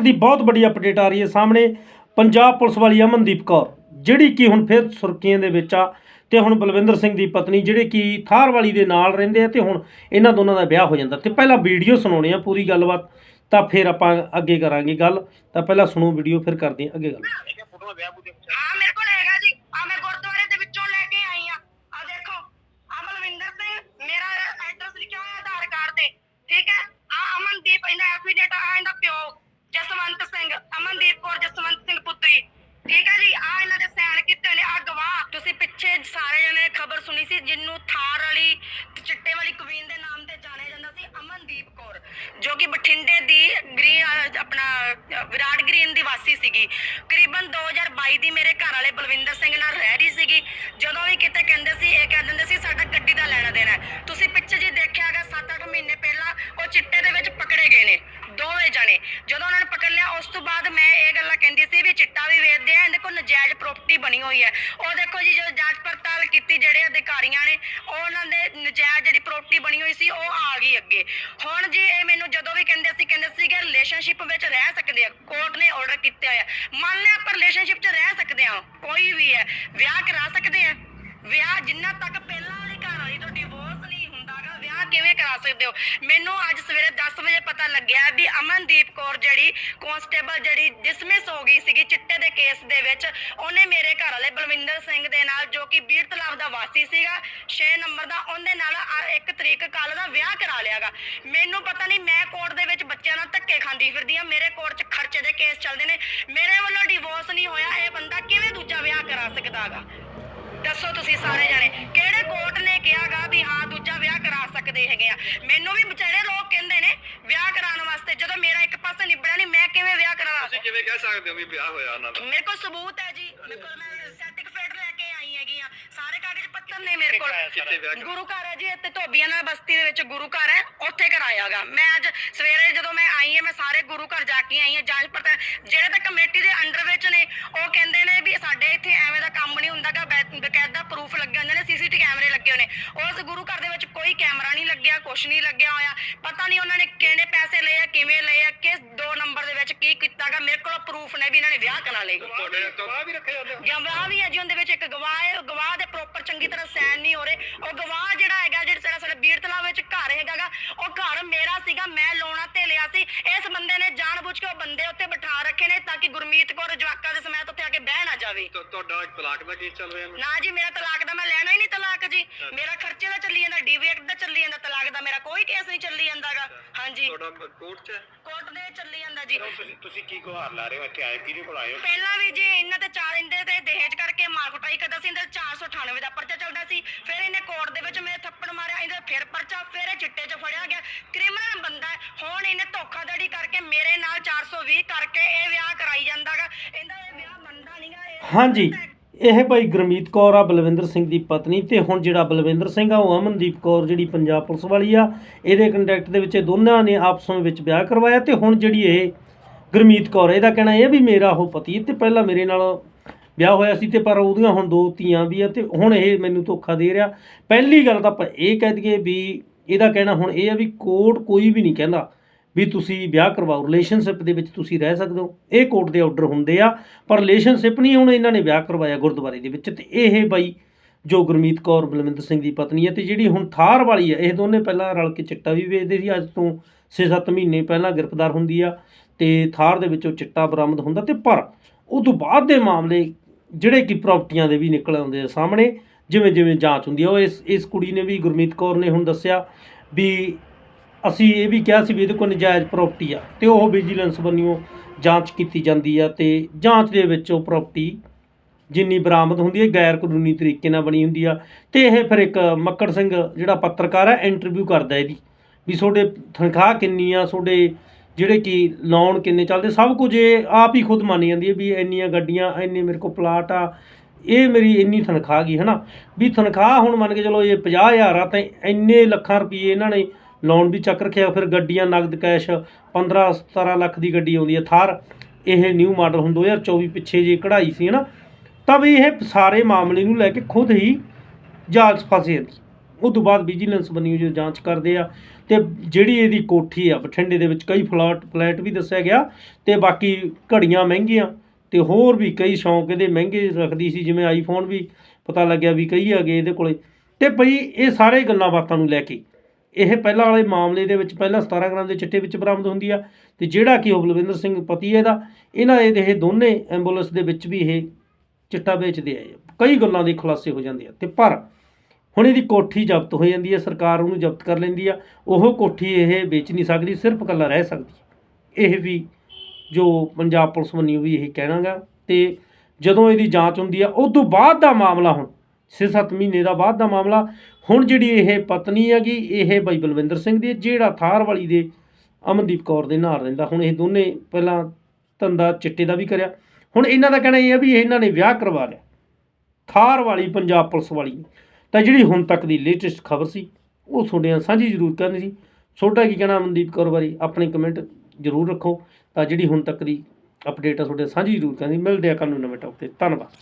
ਤੱਕ ਦੀ ਬਹੁਤ ਵੱਡੀ ਅਪਡੇਟ ਆ ਰਹੀ ਹੈ ਸਾਹਮਣੇ ਪੰਜਾਬ ਪੁਲਿਸ ਵਾਲੀ ਅਮਨਦੀਪ ਕੌਰ, ਜਿਹੜੀ ਕਿ ਹੁਣ ਫਿਰ ਸੁਰਖੀਆਂ ਦੇ ਵਿੱਚ ਆ ਤੇ ਹੁਣ ਬਲਵਿੰਦਰ ਸਿੰਘ ਦੀ ਪਤਨੀ ਜਿਹੜੇ ਕਿ ਥਾਰ ਵਾਲੀ ਦੇ ਨਾਲ ਰਹਿੰਦੇ ਆ ਤੇ ਹੁਣ ਇਹਨਾਂ ਦੋਨਾਂ ਦਾ ਵਿਆਹ ਹੋ ਜਾਂਦਾ। ਤੇ ਪਹਿਲਾਂ ਵੀਡੀਓ ਸੁਣਾਉਣੀ ਆ ਪੂਰੀ ਗੱਲਬਾਤ, ਤਾਂ ਫਿਰ ਆਪਾਂ ਅੱਗੇ ਕਰਾਂਗੇ ਗੱਲ। ਤਾਂ ਪਹਿਲਾਂ ਸੁਣੋ ਵੀਡੀਓ, ਫਿਰ ਕਰਦੇ ਹਾਂ ਅੱਗੇ ਗੱਲ ਹਾਂ ਮੇਰੇ ਕੋਲ ਹੈਗਾ ਜੀ ਆ ਮੈਂ ਗੁਰਦੁਆਰੇ ਦੇ ਵਿੱਚੋਂ ਲੈ ਕੇ ਆਈ ਆ ਆ ਦੇਖੋ ਆ ਬਲਵਿੰਦਰ ਸਿੰਘ ਮੇਰਾ ਐਡਰੈਸ ਲਿਖਿਆ ਹੋਇਆ ਆਧਾਰ ਕਾਰਡ ਤੇ ਠੀਕ ਹੈ ਆ ਅਮਨਦੀਪ ਇਹਦਾ ਐਫੀਡੇਟ ਆ ਇਹਦਾ ਪਿਓ ਜਸਵੰਤ ਸਿੰਘ ਅਮਨਦੀਪ ਕੌਰ ਜਸਵੰਤ ਸਿੰਘ ਪੁੱਤਰੀ ਠੀਕ ਹੈ ਜੀ ਆ ਇਹਨਾਂ ਦੇ ਸਾਈਨ ਕੀਤੇ ਹੋਏ ਨੇ ਆ ਗਵਾਹ ਤੁਸੀਂ ਪਿੱਛੇ ਸਾਰੇ ਜਣੇ ਖਬਰ ਸੁਣੀ ਸੀ ਜਿੰਨੂੰ ਥਾਰ ਵਾਲੀ ਤੇ ਚਿੱਟੇ ਵਾਲੀ ਕੁਵੀਨ ਦੇ ਨਾਮ ਤੇ ਜਾਣਿਆ ਜਾਂਦਾ ਸੀ, ਅਮਨਦੀਪ ਕੌਰ, ਜੋ ਕਿ ਬਠਿੰਡੇ ਦੀ ਗ੍ਰੀਨ, ਆਪਣਾ, ਵਿਰਾਟ ਗ੍ਰੀਨ ਦੀ ਵਾਸੀ ਸੀਗੀ। ਕਰੀਬਨ 2022 ਦੀ ਮੇਰੇ ਘਰ ਵਾਲੇ ਬਲਵਿੰਦਰ ਸਿੰਘ ਨਾਲ ਰਹਿ ਰਹੀ ਸੀਗੀ। ਜਦੋਂ ਵੀ ਕਿਤੇ ਕਹਿੰਦੇ ਸੀ, ਇਹ ਕਹਿ ਦਿੰਦੇ ਸੀ, ਸਾਡਾ ਗੱਡੀ ਦਾ ਲੈਣਾ ਦੇਣਾ ਤੁਸੀਂ ਪਿੱਛੇ ਜੀ ਦੇਖਿਆਗਾ 7-8 ਮਹੀਨੇ ਪਹਿਲਾਂ ਉਹ ਚਿੱਟੇ ਦੇ ਵਿੱਚ ਪਕੜੇ ਗਏ ਨੇ, ਦੋਵੇਂ ਜਣੇ। ਜਦੋਂ ਉਹਨਾਂ ਨੇ ਪਕੜ ਲਿਆ, ਉਸ ਤੋਂ ਬਾਅਦ ਮੈਂ ਇਹ ਗੱਲਾਂ ਕਹਿੰਦੀ ਸੀ ਵੀ ਚਿੱਟਾ ਵੀ ਵੇਚਦੇ ਆ ਇਹਦੇ ਕੋਲ ਨਜਾਇਜ਼ ਪ੍ਰਾਪਰਟੀ ਬਣੀ ਹੋਈ ਹੈ। ਉਹ ਦੇਖੋ ਜੀ, ਜਦੋਂ ਜਾਂਚ ਪੜਤਾਲ ਕੀਤੀ, ਜਿਹੜੇ ਅਧਿਕਾਰੀਆਂ ਨੇ ਉਹਨਾਂ ਦੇ ਨਜਾਇਜ਼ ਜਿਹੜੀ ਪ੍ਰਾਪਰਟੀ ਬਣੀ ਹੋਈ ਸੀ, ਉਹ ਆ ਗਈ ਅੱਗੇ। ਹੁਣ ਜੀ, ਇਹ ਮੈਨੂੰ ਜਦੋਂ ਵੀ ਕਹਿੰਦੇ ਸੀ ਕਹਿੰਦੇ ਸੀ ਕਿ ਰਿਲੇਸ਼ਨਸ਼ਿਪ ਵਿੱਚ ਰਹਿ ਸਕਦੇ ਆ। ਕੋਰਟ ਨੇ ਆਰਡਰ ਕੀਤੇ ਹੋਇਆ ਮੰਨ ਲਿਆ ਆਪਾਂ ਰਿਲੇਸ਼ਨਸ਼ਿਪ 'ਚ ਰਹਿ ਸਕਦੇ ਆ। ਕੋਈ ਵੀ ਹੈ। ਵਿਆਹ ਕਰਾ ਸਕਦੇ ਆ। ਵਿਆਹ ਜਿੰਨਾ ਤੱਕ ਪਹਿਲਾਂ ਵਾਲੀ ਘਰ ਵਾਲੀ ਤੋਂ ਡਿਵੋਰਸ ਨਹੀਂ ਹੁੰਦਾਗਾ ਵਿਆਹ ਕਿਵੇਂ ਕਰਾ ਸਕਦੇ ਹੋ? ਮੈਨੂੰ ਅੱਜ ਸਵੇਰੇ 10 ਵਜੇ ਪਤਾ ਲੱਗਿਆ ਵੀ ਅਮਨਦੀਪ ਕੌਰ ਜਿਹੜੀ ਕਨਸਟੇਬਲ ਜਿਹੜੀ ਡਿਸਮਿਸ ਹੋ ਗਈ ਸੀਗੀ ਚਿੱਟੇ ਦੇ ਕੇਸ ਦੇ ਵਿੱਚ, ਉਹਨੇ ਮੇਰੇ ਘਰ ਵਾਲੇ ਬਲਵਿੰਦਰ ਸਿੰਘ ਦੇ ਨਾਲ, ਜੋ ਕਿ ਬੀੜ ਤਲਾਬ ਦਾ ਵਾਸੀ ਸੀਗਾ 6 ਨੰਬਰ ਦਾ, ਉਹਦੇ ਨਾਲ ਇੱਕ ਤਰੀਕ ਕੱਲ ਦਾ ਵਿਆਹ ਕਰਾ ਲਿਆਗਾ। ਮੈਨੂੰ ਪਤਾ ਨਹੀਂ ਮੈਂ ਕੋਰਟ ਦੇ ਵਿੱਚ ਬੱਚਿਆਂ ਨਾਲ ਧੱਕੇ ਖਾਂਦੀ ਫਿਰਦੀ ਆ ਮੇਰੇ ਕੋਰਟ 'ਚ ਖਰਚੇ ਦੇ ਕੇਸ ਚੱਲਦੇ ਨੇ, ਮੇਰੇ ਵੱਲੋਂ ਡਿਵੋਰਸ ਨਹੀਂ ਹੋਇਆ, ਇਹ ਬੰਦਾ ਕਿਵੇਂ ਦੂਜਾ ਵਿਆਹ ਕਰਾ ਸਕਦਾਗਾ ਦੱਸੋ ਤੁਸੀਂ ਸਾਰੇ ਜਾਣੇ, ਕਿਹੜੇ ਕੋਰਟ ਨੇ ਕਿਹਾਗਾ ਵੀ ਹਾਂ ਦੂਜਾ ਵਿਆਹ ਕਰਾ ਸਕਦੇ ਹੈਗੇ ਆ ਮੈਨੂੰ ਵੀ ਵਿਚਾਰੇ ਲੋਕ ਕਹਿੰਦੇ ਨੇ ਵਿਆਹ ਕਰਾਉਣ ਵਾਸਤੇ ਜਦੋਂ ਮੇਰਾ ਇੱਕ ਪਾਸੇ ਨਿਬੜਿਆ ਨਹੀਂ ਮੈਂ ਕਿਵੇਂ ਵਿਆਹ ਕਰਾਵਾਂ ਤੁਸੀਂ ਕਿਵੇਂ ਕਹਿ ਸਕਦੇ ਹੋ ਵੀ ਵਿਆਹ ਹੋਇਆ ਉਹਨਾਂ ਦਾ। ਮੇਰੇ ਕੋਲ ਸਬੂਤ ਹੈ ਜੀ। ਮੇਰੇ ਕੋਲ ਮੈਂ ਸਰਟੀਫਿਕੇਟ ਲੈ ਕੇ ਆਈ ਹੈਗੀ ਆ। ਸਾਰੇ ਕਾਗਜ਼ ਪੱਤਰ ਨੇ ਮੇਰੇ ਕੋਲ। ਕਿੱਥੇ ਵਿਆਹ ਕਰਾਇਆ? ਗੁਰੂ ਘਰ ਹੈ ਜੀ ਇੱਥੇ ਧੋਬੀਆਂ ਨਾਲ ਬਸਤੀ ਦੇ ਵਿੱਚ ਗੁਰੂ ਘਰ ਹੈ ਉੱਥੇ ਕਰਾਇਆਗਾ। ਮੈਂ ਅੱਜ ਸਵੇਰੇ ਜਦੋਂ ਮੈਂ ਆਈ ਹਾਂ ਮੈਂ ਸਾਰੇ ਗੁਰੂ ਘਰ ਜਾ ਕੇ ਆਈ ਹਾਂ ਜਾਂਚ ਪੜਤਾਲ ਜਿਹੜੇ ਤਾਂ ਕਮੇਟੀ ਦੇ ਅੰਡਰ ਵਿੱਚ ਨੇ ਉਹ ਕਹਿੰਦੇ ਨੇ ਵੀ ਸਾਡੇ ਇੱਥੇ ਐਵੇਂ ਦਾ ਕੰਮ ਨਹੀਂ ਹੁੰਦਾਗਾ ਬਕਾਇਦਾ ਪ੍ਰੂਫ ਲੱਗੇ ਹੁੰਦੇ ਨੇ ਸੀਸੀਟੀ ਕੈਮਰੇ ਲੱਗੇ ਹੋਏ ਨੇ। ਉਸ ਗੁਰੂ ਘਰ ਦੇ ਵਿੱਚ ਕੋਈ ਕੈਮਰਾ ਨਹੀਂ ਲੱਗਿਆ ਕੁਛ ਨਹੀਂ ਲੱਗਿਆ ਹੋਇਆ। ਪਤਾ ਨਹੀਂ ਉਹਨਾਂ ਨੇ ਕਿਹੜੇ ਪੈਸੇ ਲਏ ਆ ਕਿਵੇਂ ਲਏ ਆ ਕਿਸ ਦੋ ਨੰਬਰ ਦੇ ਵਿੱਚ ਕੀ ਕੀਤਾਗਾ ਮੇਰੇ ਕੋਲ ਪ੍ਰੂਫ ਨੇ ਵੀ ਇਹਨਾਂ ਨੇ ਵਿਆਹ ਕਰਾ ਲਏ। ਤੁਹਾਡੇ ਗਵਾਹ ਵੀ ਰੱਖੇ ਜਾਂਦੇ ਗਵਾਹ ਵੀ ਹੈ ਜੀ ਉਹਦੇ ਵਿੱਚ ਇੱਕ ਗਵਾਹ ਹੈ ਉਹ ਗਵਾਹ ਦੇ ਪ੍ਰੋਪਰ ਚੰਗੀ ਤਰ੍ਹਾਂ ਸਾਈਨ ਨਹੀਂ ਹੋ ਰਹੇ। ਉਹ ਗਵਾਹ ਜਿਹੜਾ ਹੈਗਾ ਜਿਹੜਾ ਸਾਡਾ ਸਾਡਾ ਬੀੜ ਤਲਾਬ ਵਿੱਚ ਘਰ ਹੈਗਾਗਾ ਉਹ ਘਰ ਮੇਰਾ ਸੀਗਾ ਮੈਂ ਲੋਣਾ ਤੇ ਲਿਆ ਸੀ। ਇਸ ਬੰਦੇ ਨੇ ਜਾਣਬੁੱਝ ਕੇ ਉਹ ਬੰਦੇ ਉੱਤੇ ਬਿਠਾ ਰੱਖੇ ਨੇ ਤਾਂ ਕਿ ਗੁਰਮੀਤ ਕੌਰ ਜਵਾਕਾਂ ਦੇ ਸਮੇਤ ਉੱਤੇ ਆ ਕੇ ਬਹਿ ਨਾ ਜਾਵੇ। ਤੁ- ਤੁਹਾਡਾ ਤਲਾਕ ਦਾ ਕੇਸ ਚੱਲ ਰਿਹਾ ਨਾ? ਜੀ ਮੇਰਾ ਤਲਾਕ ਦਾ ਮੈਂ ਲੈਣਾ ਹੀ ਨਹੀਂ ਤਲਾਕ ਜੀ। ਮੇਰਾ ਖਰਚੇ ਦਾ ਚੱਲੀ ਜਾਂਦਾ ਡੀਵੀ ਐਕਟ ਦਾ ਚੱਲੀ ਜਾਂਦਾ ਤਲਾਕ ਦਾ ਮੇਰਾ ਕੋਈ ਕੇਸ ਨਹੀਂ ਚੱਲੀ ਜਾਂਦਾਗਾ। ਹਾਂਜੀ। ਤੁਹਾਡਾ ਕੋਰਟ 'ਚ ਹੈ? ਕੋਰਟ ਦੇ ਚੱਲੀ ਜਾਂਦਾ ਜੀ। ਤੁਸੀਂ ਤੁਸੀਂ ਕੀ ਗੁਹਾਰ ਲਾ ਰਹੇ ਹੋ ਇੱਥੇ? ਆਏ ਕਿਹਦੇ ਕੋਲ ਆਏ ਹੋ? ਪਹਿਲਾਂ ਵੀ ਜੀ ਇਹਨਾਂ ਤੇ ਚਾਰ ਇੰਦੇ ਤੇ ਦਹੇਜ ਕਰਕੇ ਮਾਰ ਕੁਟਾਈ ਕਰਦਾ ਸੀ ਇਹਦੇ 498 ਦਾ ਪਰਚਾ ਚੱਲਦਾ ਸੀ। ਫਿਰ ਇਹਨੇ ਕੋਰਟ ਦੇ ਵਿੱਚ ਮੇਰੇ ਥੱਪੜ ਮਾਰਿਆ ਇਹਦਾ ਫਿਰ ਪਰਚਾ ਫਿਰ ਇਹ ਚਿੱਟੇ 'ਚ ਫੜਿਆ ਗਿਆ। ਕ੍ਰਿਮੀਨਲ ਬੰਦਾ ਹੈ। ਹੁਣ ਇਹਨੇ ਧੋਖਾਧੜੀ ਕਰਕੇ ਮੇਰੇ ਨਾਲ 420 ਕਰਕੇ ਇਹ ਵਿਆਹ ਕਰਾਈ ਜਾਂਦਾਗਾ ਇਹਦਾ ਇਹ ਵਿਆਹ ਬੰਦਾ ਨਹੀਂਗਾ ਇਹ ਹਾਂਜੀ, ਇਹ ਭਾਈ ਗੁਰਮੀਤ ਕੌਰ ਆ, ਬਲਵਿੰਦਰ ਸਿੰਘ ਦੀ ਪਤਨੀ ਤੇ ਹੁਣ ਜਿਹੜਾ ਬਲਵਿੰਦਰ ਸਿੰਘ ਆ, ਉਹ ਅਮਨਦੀਪ ਕੌਰ ਜਿਹੜੀ ਪੰਜਾਬ ਪੁਲਿਸ ਵਾਲੀ ਆ, ਇਹਦੇ ਕੰਟੈਕਟ ਦੇ ਵਿੱਚ ਇਹ ਦੋਨਾਂ ਨੇ ਆਪਸ ਵਿੱਚ ਵਿਆਹ ਕਰਵਾਇਆ ਤੇ ਹੁਣ ਜਿਹੜੀ ਇਹ ਗੁਰਮੀਤ ਕੌਰ, ਇਹਦਾ ਕਹਿਣਾ ਇਹ ਵੀ ਮੇਰਾ ਉਹ ਪਤੀ ਹੈ ਤੇ ਪਹਿਲਾਂ ਮੇਰੇ ਨਾਲ ਵਿਆਹ ਹੋਇਆ ਸੀ ਤੇ ਪਰ ਉਹਦੀਆਂ ਹੁਣ ਦੋ ਧੀਆਂ ਵੀ ਆ ਤੇ ਹੁਣ ਇਹ ਮੈਨੂੰ ਧੋਖਾ ਦੇ ਰਿਹਾ। ਪਹਿਲੀ ਗੱਲ ਤਾਂ ਆਪਾਂ ਇਹ ਕਹਿ ਦਈਏ ਵੀ ਇਹਦਾ ਕਹਿਣਾ ਹੁਣ ਇਹ ਆ ਵੀ ਕੋਰਟ ਕੋਈ ਵੀ ਨਹੀਂ ਕਹਿੰਦਾ। ਵੀ ਤੁਸੀਂ ਵਿਆਹ ਕਰਵਾਓ ਰਿਲੇਸ਼ਨਸ਼ਿਪ ਦੇ ਵਿੱਚ ਤੁਸੀਂ ਰਹਿ ਸਕਦੇ ਹੋ। ਇਹ ਕੋਰਟ ਦੇ ਆਰਡਰ ਹੁੰਦੇ ਆ, ਪਰ ਰਿਲੇਸ਼ਨਸ਼ਿਪ ਨਹੀਂ, ਹੁਣ ਇਹਨਾਂ ਨੇ ਵਿਆਹ ਕਰਵਾਇਆ ਗੁਰਦੁਆਰੇ ਦੇ ਵਿੱਚ ਤੇ ਇਹ ਬਾਈ, ਜੋ ਗੁਰਮੀਤ ਕੌਰ, ਬਲਵਿੰਦਰ ਸਿੰਘ ਦੀ ਪਤਨੀ ਹੈ ਤੇ ਜਿਹੜੀ ਹੁਣ ਥਾਰ ਵਾਲੀ ਹੈ, ਇਹ ਦੋਨੇ ਪਹਿਲਾਂ ਰਲ ਕੇ ਚਿੱਟਾ ਵੀ ਵੇਚਦੇ ਸੀ, ਅੱਜ ਤੋਂ 6-7 ਮਹੀਨੇ ਪਹਿਲਾਂ ਗ੍ਰਿਫਤਾਰ ਹੁੰਦੀ ਆ ਤੇ ਥਾਰ ਦੇ ਵਿੱਚੋਂ ਚਿੱਟਾ ਬਰਾਮਦ ਹੁੰਦਾ ਤੇ ਪਰ ਉਹ ਤੋਂ ਬਾਅਦ ਦੇ ਮਾਮਲੇ ਜਿਹੜੇ ਕਿ ਪ੍ਰਾਪਰਟੀਆਂ ਦੇ ਵੀ ਨਿਕਲ ਆਉਂਦੇ ਆ ਸਾਹਮਣੇ ਜਿਵੇਂ ਜਿਵੇਂ ਜਾਂਚ ਹੁੰਦੀ ਆ, ਉਹ ਇਸ ਇਸ ਕੁੜੀ ਨੇ ਵੀ ਗੁਰਮੀਤ ਕੌਰ ਨੇ ਹੁਣ ਦੱਸਿਆ ਵੀ ਅਸੀਂ ਇਹ ਵੀ ਕਿਹਾ ਸੀ ਵੀ ਇਹਦੇ ਕੋਲ ਨਜਾਇਜ਼ ਪ੍ਰਾਪਰਟੀ ਆ ਤੇ ਉਹ ਵਿਜੀਲੈਂਸ ਵੱਲੋਂ ਜਾਂਚ ਕੀਤੀ ਜਾਂਦੀ ਆ ਤੇ ਜਾਂਚ ਦੇ ਵਿੱਚ ਉਹ ਪ੍ਰਾਪਰਟੀ ਜਿੰਨੀ ਬਰਾਮਦ ਹੁੰਦੀ ਹੈ, ਗੈਰ ਕਾਨੂੰਨੀ ਤਰੀਕੇ ਨਾਲ ਬਣੀ ਹੁੰਦੀ ਆ ਤੇ ਇਹ ਫਿਰ ਇੱਕ ਮੱਕੜ ਸਿੰਘ ਜਿਹੜਾ ਪੱਤਰਕਾਰ ਆ ਇੰਟਰਵਿਊ ਕਰਦਾ ਇਹਦੀ ਵੀ ਤੁਹਾਡੇ ਤਨਖਾਹ ਕਿੰਨੀ ਆ, ਤੁਹਾਡੇ ਜਿਹੜੇ ਕਿ ਲੋਨ ਕਿੰਨੇ ਚੱਲਦੇ, ਸਭ ਕੁਝ ਇਹ ਆਪ ਹੀ ਖੁਦ ਮੰਨ ਜਾਂਦੀ ਹੈ ਵੀ ਇੰਨੀਆਂ ਗੱਡੀਆਂ, ਇੰਨੇ ਮੇਰੇ ਕੋਲ ਪਲਾਟ ਆ, ਇਹ ਮੇਰੀ ਇੰਨੀ ਤਨਖਾਹ ਗਈ ਹਨਾ? ਵੀ ਤਨਖਾਹ ਹੁਣ ਮੰਨ ਕੇ ਚਲੋ ਇਹ 50000 ਆ, ਤਾਂ ਇੰਨੇ ਲੱਖਾਂ ਰੁਪਏ ਇਹਨਾਂ ਨੇ ਲੋਨ ਵੀ ਚੱਕ ਰੱਖਿਆ, ਫਿਰ ਗੱਡੀਆਂ, ਨਗਦ ਕੈਸ਼ 15 17 ਲੱਖ ਦੀ ਗੱਡੀ ਆਉਂਦੀ ਹੈ। ਥਾਰ, ਇਹ ਨਿਊ ਮਾਡਲ ਹੁਣ 2024 ਪਿੱਛੇ ਜੇ ਕਢਾਈ ਸੀ ਹਨਾ ਤਾਂ ਵੀ ਇਹ ਸਾਰੇ ਮਾਮਲੇ ਨੂੰ ਲੈ ਕੇ ਖੁਦ ਹੀ ਜਾਲ ਫਸੇ ਜਾਂਦੀ ਉਹ ਤੋਂ ਬਾਅਦ ਵਿਜੀਲੈਂਸ ਬਣੀ ਜੋ ਜਾਂਚ ਕਰਦੇ ਆ। ਤੇ ਜਿਹੜੀ ਇਹਦੀ ਕੋਠੀ ਆ, ਬਠਿੰਡੇ ਦੇ ਵਿੱਚ ਕਈ ਫਲਾਟ, ਫਲੈਟ ਵੀ ਦੱਸਿਆ ਗਿਆ ਤੇ ਬਾਕੀ ਘੜੀਆਂ ਮਹਿੰਗੀਆਂ ਤੇ ਹੋਰ ਵੀ ਕਈ ਸ਼ੌਂਕ ਇਹਦੇ ਮਹਿੰਗੇ ਰੱਖਦੀ ਸੀ, ਜਿਵੇਂ ਆਈਫੋਨ ਵੀ ਪਤਾ ਲੱਗਿਆ ਵੀ ਕਈ ਆ ਗਏ ਇਹਦੇ ਕੋਲੇ। ਤੇ ਭਈ ਇਹ ਸਾਰੇ ਗੱਲਾਂ ਬਾਤਾਂ ਨੂੰ ਲੈ ਕੇ ਇਹ ਪਹਿਲਾਂ ਵਾਲੇ ਮਾਮਲੇ ਦੇ ਵਿੱਚ ਪਹਿਲਾਂ 17 ਗ੍ਰਾਮ ਦੇ ਚਿੱਟੇ ਵਿੱਚ ਬਰਾਮਦ ਹੁੰਦੀ ਆ ਤੇ ਜਿਹੜਾ ਕਿ ਉਹ ਬਲਵਿੰਦਰ ਸਿੰਘ ਪਤੀ ਹੈ ਇਹਦਾ, ਇਹਨਾਂ ਦੇ ਇਹ ਦੋਨੇ ਐਂਬੂਲੈਂਸ ਦੇ ਵਿੱਚ ਵੀ ਇਹ ਚਿੱਟਾ ਵੇਚਦੇ ਆ ਕਈ ਗੱਲਾਂ ਦੇ ਖੁਲਾਸੇ ਹੋ ਜਾਂਦੇ ਆ ਤੇ ਪਰ ਹੁਣ ਇਹਦੀ ਕੋਠੀ ਜ਼ਬਤ ਹੋ ਜਾਂਦੀ ਹੈ ਸਰਕਾਰ ਉਹਨੂੰ ਜ਼ਬਤ ਕਰ ਲੈਂਦੀ ਆ, ਉਹ ਕੋਠੀ ਇਹ ਵੇਚ ਨਹੀਂ ਸਕਦੀ, ਸਿਰਫ ਇਕੱਲਾ ਰਹਿ ਸਕਦੀ ਇਹ ਵੀ ਜੋ ਪੰਜਾਬ ਪੁਲਿਸ ਵੱਲੋਂ ਵੀ ਇਹ ਕਹਿਣਾਗਾ ਤੇ ਜਦੋਂ ਇਹਦੀ ਜਾਂਚ ਹੁੰਦੀ ਆ ਉਸ ਤੋਂ ਬਾਅਦ ਦਾ ਮਾਮਲਾ ਹੁਣ 6-7 ਮਹੀਨੇ ਦਾ ਬਾਅਦ ਦਾ ਮਾਮਲਾ। ਹੁਣ ਜਿਹੜੀ ਇਹ ਪਤਨੀ ਹੈਗੀ, ਇਹ ਬਾਈ ਬਲਵਿੰਦਰ ਸਿੰਘ ਦੀ, ਜਿਹੜਾ ਥਾਰ ਵਾਲੀ ਦੇ ਅਮਨਦੀਪ ਕੌਰ ਦੇ ਨਾਲ ਰਹਿੰਦਾ। ਹੁਣ ਇਹ ਦੋਨੇ ਪਹਿਲਾਂ ਧੰਦਾ ਚਿੱਟੇ ਦਾ ਵੀ ਕਰਿਆ। ਹੁਣ ਇਹਨਾਂ ਦਾ ਕਹਿਣਾ ਇਹ ਹੈ ਵੀ ਇਹਨਾਂ ਨੇ ਵਿਆਹ ਕਰਵਾ ਲਿਆ। ਥਾਰ ਵਾਲੀ, ਪੰਜਾਬ ਪੁਲਿਸ ਵਾਲੀ। ਤਾਂ ਜਿਹੜੀ ਹੁਣ ਤੱਕ ਦੀ ਲੇਟੈਸਟ ਖਬਰ ਸੀ, ਉਹ ਤੁਹਾਡੇ ਨਾਲ ਸਾਂਝੀ ਜ਼ਰੂਰ ਕਰਨੀ ਸੀ। ਛੋਟਾ ਕੀ ਕਹਿਣਾ ਅਮਨਦੀਪ ਕੌਰ ਬਾਰੇ? ਆਪਣੇ ਕਮੈਂਟ ਜ਼ਰੂਰ ਰੱਖੋ। ਤਾਂ ਜਿਹੜੀ ਹੁਣ ਤੱਕ ਦੀ ਅਪਡੇਟ ਆ, ਤੁਹਾਡੇ ਸਾਂਝੀ ਜ਼ਰੂਰ ਕਰਨੀ। ਮਿਲਦੇ ਆ ਕੱਲ੍ਹ ਨੂੰ ਨਵੇਂ ਟੌਪ ਤੇ। ਧੰਨਵਾਦ।